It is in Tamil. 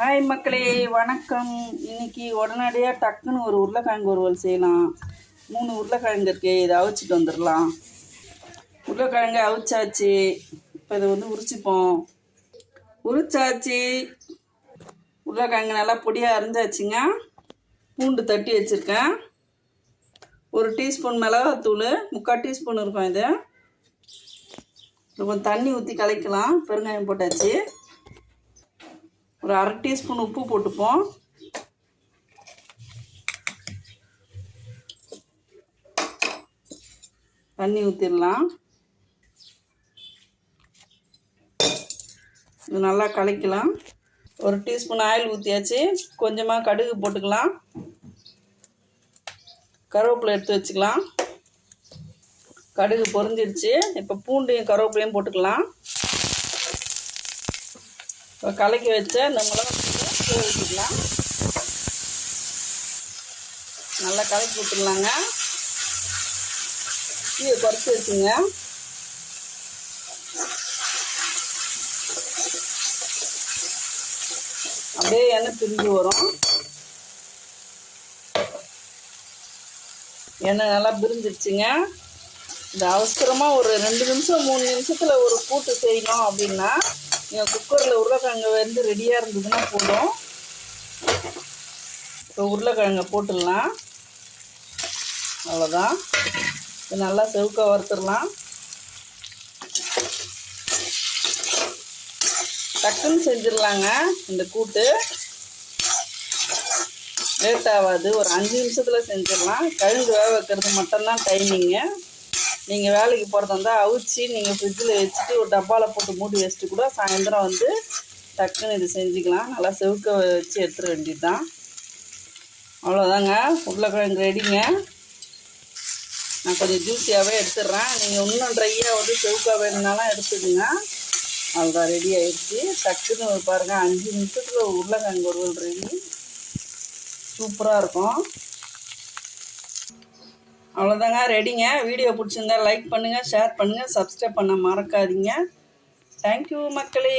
ஹாய் மக்களே. வணக்கம். இன்னைக்கு உடனடியாக டக்குன்னு ஒரு உருளைக்கிழங்கு ஒருவல் செய்யலாம். மூணு உருளைக்கிழங்கு இருக்கு இதை அவிச்சிட்டு வந்துடலாம். உருளைக்கிழங்கு அவிச்சாச்சு. இப்போ இதை வந்து உரிச்சுப்போம். உரிச்சாச்சு. உருளைக்கிழங்கு நல்லா பொடியாக அரிஞ்சாச்சுங்க. பூண்டு தட்டி வச்சுருக்கேன். ஒரு டீஸ்பூன் மிளகாத்தூள் முக்கால் டீஸ்பூன் இருக்கும் இது. கொஞ்சம் தண்ணி ஊற்றி கலைக்கலாம். பெருங்காயம் போட்டாச்சு. ஒரு அரை டீஸ்பூன் உப்பு போட்டுப்போம். தண்ணி ஊற்றிடலாம் இது நல்லா கலக்கலாம். ஒரு டீஸ்பூன் ஆயில் ஊற்றியாச்சு கொஞ்சமாக கடுகு போட்டுக்கலாம். கருவேப்பிலை எடுத்து வச்சுக்கலாம். கடுகு பொறிஞ்சிடுச்சு இப்போ பூண்டையும் கருவேப்பிலையும் போட்டுக்கலாம். கலக்கி வச்ச இந்த மிளகாத்தூளை ஊற்றிக்கலாம் நல்லா கலக்கி விட்டுடலாங்க. தீயை குறைச்சி வச்சுங்க. அப்படியே எண்ணெய் பிரிஞ்சு வரும். எண்ணெய் நல்லா பிரிஞ்சிருச்சுங்க. இந்த அவசரமாக ஒரு ரெண்டு நிமிஷம் மூணு நிமிஷத்தில் ஒரு கூட்டு செய்யணும் அப்படின்னா நீங்கள் குக்கரில் உருளைக்கிழங்கு வந்து ரெடியாக இருந்ததுன்னா போதும். இப்போ உருளைக்கிழங்கை போட்டுடலாம். அவ்வளோதான் இது நல்லா செவுக்க வறுத்துடலாம். டக்குன்னு செஞ்சிடலாங்க இந்த கூட்டு. லேட் ஆகாது ஒரு அஞ்சு நிமிஷத்தில் செஞ்சிடலாம். கழுந்து வேக வைக்கிறது மட்டும்தான் டைமிங்கு நீங்கள் வேலைக்கு போகிறதா இருந்தால் அவிச்சு நீங்கள் ஃப்ரிட்ஜில் வச்சுட்டு ஒரு டப்பாவில் போட்டு மூடி வச்சுட்டு கூட சாயந்தரம் வந்து டக்குன்னு இது செஞ்சுக்கலாம். நல்லா செவுக்க வச்சு எடுத்துட வேண்டியது தான் அவ்வளோதாங்க உருளைக்கிழங்கு ரெடிங்க நான் கொஞ்சம் ஜூஸியாகவே எடுத்துடுறேன். நீங்கள் இன்னும் ட்ரையாக வந்து செவுக்காக வேணும்னாலும் எடுத்துக்கோங்க அவ்வளோதான் ரெடி ஆகிடுச்சு டக்குன்னு பாருங்கள் அஞ்சு நிமிஷத்தில் உருளைக்கிழங்கு ஒரு ரெடி சூப்பராக இருக்கும். அவ்வளோதாங்க ரெடிங்க வீடியோ பிடிச்சிருந்தா லைக் பண்ணுங்கள் ஷேர் பண்ணுங்கள் சப்ஸ்கிரைப் பண்ண மறக்காதீங்க. தேங்க்யூ மக்களே.